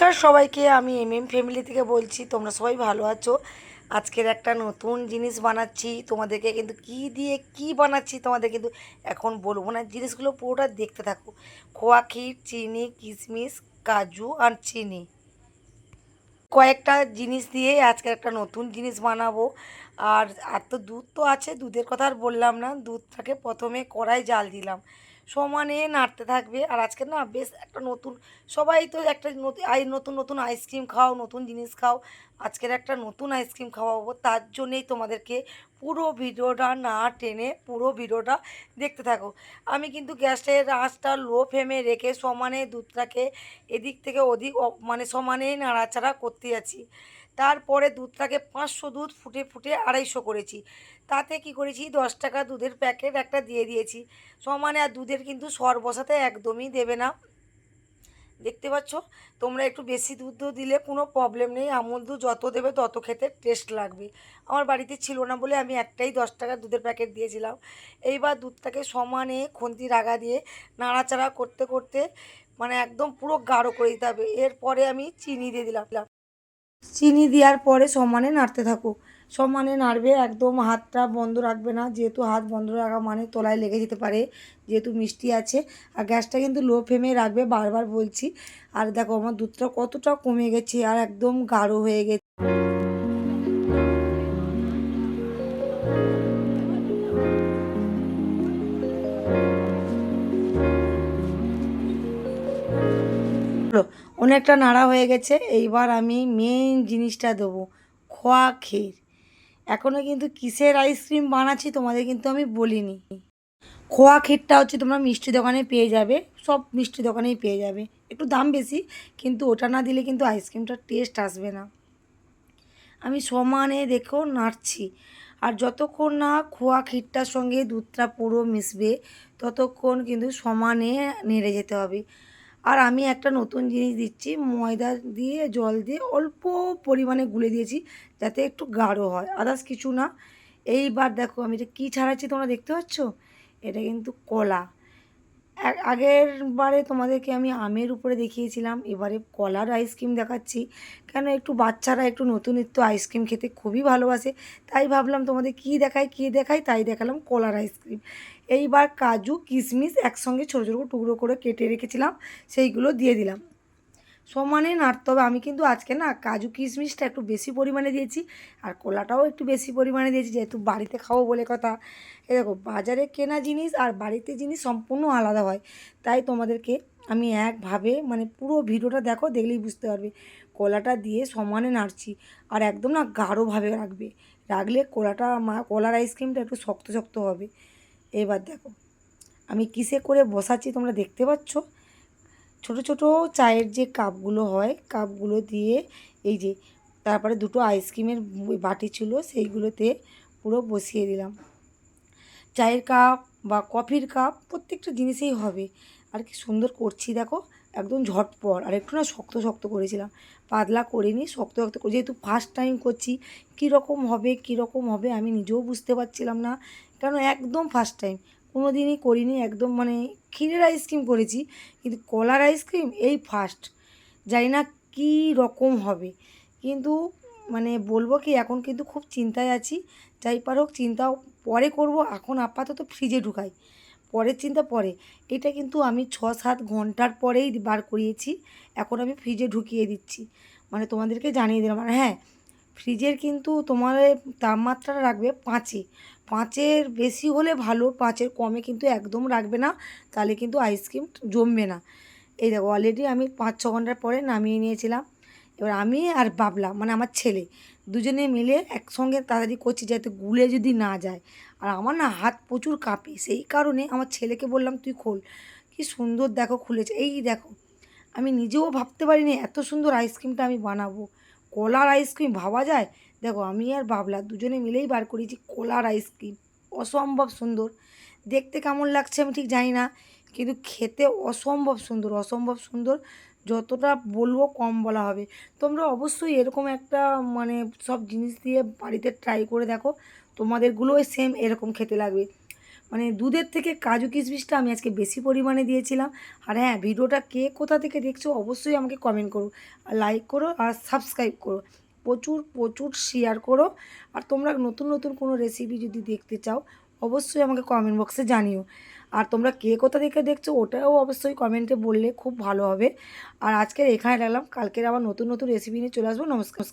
নমস্কার সবাইকে, আমি এম এম ফ্যামিলি থেকে বলছি, তোমরা সবাই ভালো আছো? আজকের একটা নতুন জিনিস বানাচ্ছি, তোমাদেরকে কিন্তু কি দিয়ে কি বানাচ্ছি, তোমাদের কিন্তু এখন বলব না, জিনিসগুলো পুরোটা দেখতে থাকো। খোয়া, ক্ষীর, চিনি, কিশমিশ, কাজু আর চিনি। কয়েকটা জিনিস দিয়ে আজকে একটা নতুন জিনিস বানাবো। আর আর তো দুধ তো আছে, দুধের কথা আর বললাম না, দুধটাকে প্রথমে কড়াই জাল দিলাম। সমানে নাড়তে থাকবে। আর আজকে না বেশ একটা নতুন, সবাই তো একটা নতুন, আই, নতুন নতুন আইসক্রিম খাও, নতুন জিনিস খাও। আজকের একটা নতুন আইসক্রিম খাওয়াবো। তার জন্যেই তোমাদেরকে পুরো ভিডিওটা না টেনে পুরো ভিডিওটা দেখতে থাকো। আমি কিন্তু গ্যাসের আঁচটা লো ফ্লেমে রেখে সমানে দুধটাকে এদিক থেকে ওদিক মানে সমানে নাড়াচাড়া করতে যাচ্ছি। তারপরে দুধটাকে পাঁচশো দুধ ফুটে ফুটে আড়াইশো করেছি। তাতে কি করেছি? দশ টাকা দুধের প্যাকেট একটা দিয়ে দিয়েছি। সমানে আর দুধের কিন্তু সর বসাতে একদমই দেবে না। দেখতে পাচ্ছ? তোমরা একটু বেশি দুধ দিলে কোনো প্রবলেম নেই। আমুল দুধ যত দেবে তত খেতে টেস্ট লাগবে। আমার বাড়িতে ছিল না বলে আমি একটাই দশ টাকার দুধের প্যাকেট দিয়েছিলাম। এইবার দুধটাকে সমানে খুন্তি রাগা দিয়ে নাড়াচাড়া করতে করতে মানে একদম পুরো গাঢ় করে দিতে হবে। এরপরে আমি চিনি দিয়ে দিলাম। চিনি দেওয়ার পরে সমানে নাড়তে থাকো। সমানে নাড়বে, একদম হাতটা বন্ধ রাখবে না। যেহেতু হাত বন্ধ রাখা মানে তলায় লেগে যেতে পারে, যেহেতু মিষ্টি আছে। আর গ্যাসটা কিন্তু লো ফ্লেমে রাখবে, বারবার বলছি। আর দেখো, আমার দুধটা কতটা কমে গেছে, আর একদম গাঢ় হয়ে গেছে। হলো, অনেকটা নাড়া হয়ে গেছে এইবার আমি মেন জিনিসটা দেবো খোয়া ক্ষীর। এখনও কিন্তু কিসের আইসক্রিম বানাচ্ছি তোমাদের কিন্তু আমি বলিনি। খোয়া ক্ষীরটা হচ্ছে তোমরা মিষ্টি দোকানে পেয়ে যাবে সব মিষ্টি দোকানেই পেয়ে যাবে। একটু দাম বেশি কিন্তু ওটা না দিলে কিন্তু আইসক্রিমটার টেস্ট আসবে না। আমি সমানে দেখো নাড়ছি আর যতক্ষণ না খোয়া ক্ষীরটার সঙ্গে দুধটা পুরো মিশবে ততক্ষণ কিন্তু সমানে নেড়ে যেতে হবে। আর আমি একটা নতুন জিনিস দিচ্ছি, ময়দা দিয়ে, জল দিয়ে অল্প পরিমাণে গুলে দিয়েছি যাতে একটু গাঢ় হয় আদার্স কিছু না। এইবার দেখো আমি এটা কী ছাড়াচ্ছি তোমরা দেখতে পাচ্ছ? এটা কিন্তু কলা। আগের বারে তোমাদেরকে আমি আমের উপরে দেখিয়েছিলাম, এবারে কলার আইসক্রিম দেখাচ্ছি। কেন একটু বাচ্চারা একটু নতুনিত্ব আইসক্রিম খেতে খুবই ভালোবাসে, তাই ভাবলাম তোমাদের কী দেখায় কী দেখায় তাই দেখালাম কলার আইসক্রিম এইবার কাজু কিশমিশ একসঙ্গে ছোটো ছোটো টুকরো করে কেটে রেখেছিলাম, সেইগুলো দিয়ে দিলাম। সমানে নাড়তে হবে আমি কিন্তু আজকে না কাজু কিশমিশটা একটু বেশি পরিমাণে দিয়েছি, আর কলাটাও একটু বেশি পরিমাণে দিয়েছি, যেহেতু বাড়িতে খাব বলে কথা। এ দেখো, বাজারে কেনা জিনিস আর বাড়িতে জিনিস সম্পূর্ণ আলাদা হয়। তাই তোমাদেরকে আমি একভাবে মানে পুরো ভিডিওটা দেখো, দেখলেই বুঝতে পারবে। কলাটা দিয়ে সমানে নাড়ছি, আর একদম না গাঢ়ভাবে রাখবে। রাখলে কলাটা, মা, কলার আইসক্রিমটা একটু শক্ত শক্ত হবে। এবার দেখো, আমি কিসে করে বসাচ্ছি তোমরা দেখতে পাচ্ছ? ছোট ছোট চায়ের যে কাপগুলো হয়, কাপগুলো দিয়ে এই যে তারপরে দুটো আইসক্রিমের বাটি ছিল, সেইগুলোতে পুরো বসিয়ে দিলাম। চায়ের কাপ বা কফির কাপ প্রত্যেকটা জিনিসেই হবে। আর কি সুন্দর করছি দেখো, একদম ঝটপট। আর একটু না শক্ত শক্ত করেছিলাম। পাতলা করিনি, শক্ত শক্ত করে, যেহেতু ফার্স্ট টাইম করছি, কীরকম হবে কীরকম হবে আমি নিজেও বুঝতে পারছিলাম না। কারণ একদম ফার্স্ট টাইম কোনো দিনই করিনি, একদম মানে ক্ষীরের আইসক্রিম করেছি, কিন্তু কলার আইসক্রিম এই ফার্স্ট জানি না কী রকম হবে। কিন্তু মানে বলব কি, এখন কিন্তু খুব চিন্তায় আছি। যাই পার হোক চিন্তা পরে করব। এখন আপাতত ফ্রিজে ঢুকাই। পরের চিন্তা পরে। এটা কিন্তু আমি ছ সাত ঘণ্টার পরেই বার করিয়েছি। এখন আমি ফ্রিজে ঢুকিয়ে দিচ্ছি। মানে তোমাদেরকে জানিয়ে দিলাম। আর হ্যাঁ ফ্রিজের কিন্তু তোমার তাপমাত্রাটা রাখবে পাঁচে। পাঁচের বেশি হলে ভালো, পাঁচের কমে কিন্তু একদম রাখবে না, তাহলে কিন্তু আইসক্রিম জমবে না। এই দেখো অলরেডি আমি পাঁচ, ছ ঘণ্টার পরে নামিয়ে নিয়েছিলাম। এবার আমি আর বাবলা মানে আমার ছেলে, দুজনে মিলে একসঙ্গে তাড়াতাড়ি করছি যাতে গুলে যদি না যায়। আর আমার না হাত প্রচুর কাঁপে, সেই কারণে আমার ছেলেকে বললাম, তুই খোল। কি সুন্দর দেখো খুলেছে। এই দেখো, আমি নিজেও ভাবতে পারিনি এত সুন্দর আইসক্রিমটা আমি বানাবো। কলার আইসক্রিম ভাবা যায়? দেখো, আমি আর বাবলা দুজনে মিলেই বার করেছি কলার আইসক্রিম অসম্ভব সুন্দর। দেখতে কেমন লাগছে আমি ঠিক জানি না, কিন্তু খেতে অসম্ভব সুন্দর অসম্ভব সুন্দর। যতটা বলব কম বলা হবে। তোমরা অবশ্যই এরকম একটা মানে সব জিনিস দিয়ে বাড়িতে ট্রাই করে দেখো। তোমাদেরগুলোই সেম এরকম খেতে লাগবে। মানে দুধের থেকে কাজু কিশমিশটা আমি আজকে বেশি পরিমাণে দিয়েছিলাম। আর হ্যাঁ ভিডিওটা কে কোথা থেকে দেখছ অবশ্যই আমাকে কমেন্ট করো। লাইক করো আর সাবস্ক্রাইব করো। প্রচুর প্রচুর শেয়ার করো। আর তোমরা নতুন নতুন কোনো রেসিপি যদি দেখতে চাও, অবশ্যই আমাকে কমেন্ট বক্সে জানিও। আর তোমরা কে কোথা থেকে দেখছ, ওটাও অবশ্যই কমেন্টে বললে খুব ভালো হবে। আর আজকের এখানে রাখলাম। কালকের আবার নতুন নতুন রেসিপি নিয়ে চলে আসব। নমস্কার।